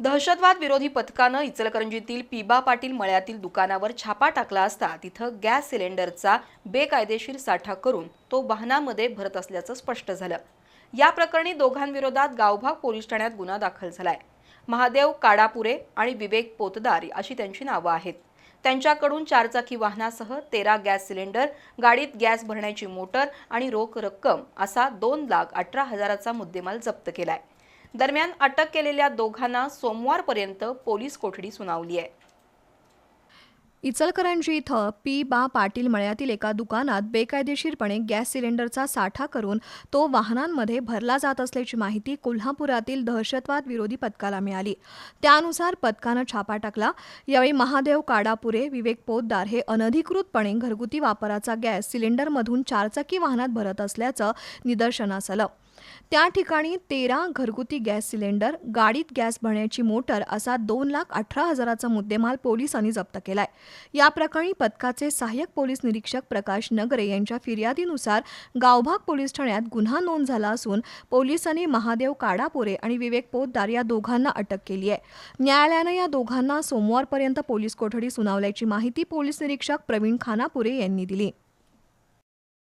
दहशतवाद विरोधी पथकानं इचलकरंजीतील पिबा पाटील मळ्यातील दुकानावर छापा टाकला असता तिथं गॅस सिलेंडरचा बेकायदेशीर साठा करून तो वाहनामध्ये भरत असल्याचं स्पष्ट झालं. या प्रकरणी दोघांविरोधात गावभाग पोलीस ठाण्यात गुन्हा दाखल झालाय. महादेव काडापुरे आणि विवेक पोतदार अशी त्यांची नावं आहेत. त्यांच्याकडून चारचाकी वाहनासह तेरा गॅस सिलेंडर गाडीत गॅस भरण्याची मोटर आणि रोख रक्कम असा दोन लाख अठरा हजाराचा मुद्देमाल जप्त केलाय. दरम्यान अटक केलेल्या दोघांना सोमवारपर्यंत पोलीस कोठडी सुनावली आहे. इचलकरंजी इथं पी बा पाटील मळ्यातील एका दुकानात बेकायदेशीरपणे गॅस सिलेंडरचा साठा करून तो वाहनांमध्ये भरला जात असल्याची माहिती कोल्हापुरातील दहशतवाद विरोधी पथकाला मिळाली. त्यानुसार पथकानं छापा टाकला. यावेळी महादेव काडापुरे विवेक पोतदार हे अनधिकृतपणे घरगुती वापराचा गॅस सिलेंडरमधून चारचाकी वाहनात भरत असल्याचं निदर्शनास आलं त्या ठिकाणी तेरा घरगुती गॅस सिलेंडर गाडीत गॅस भरण्याची मोटर असा दोन लाख अठरा हजाराचा मुद्देमाल पोलिसांनी जप्त केलाय. या प्रकरणी पथकाचे सहाय्यक पोलीस निरीक्षक प्रकाश नगरे यांच्या फिर्यादीनुसार गावभाग पोलीस ठाण्यात गुन्हा नोंद झाला असून पोलिसांनी महादेव काडापुरे आणि विवेक पोतदार या दोघांना अटक केली आहे. न्यायालयानं या दोघांना सोमवारपर्यंत पोलीस कोठडी सुनावल्याची माहिती पोलीस निरीक्षक प्रवीण खानापुरे यांनी दिली.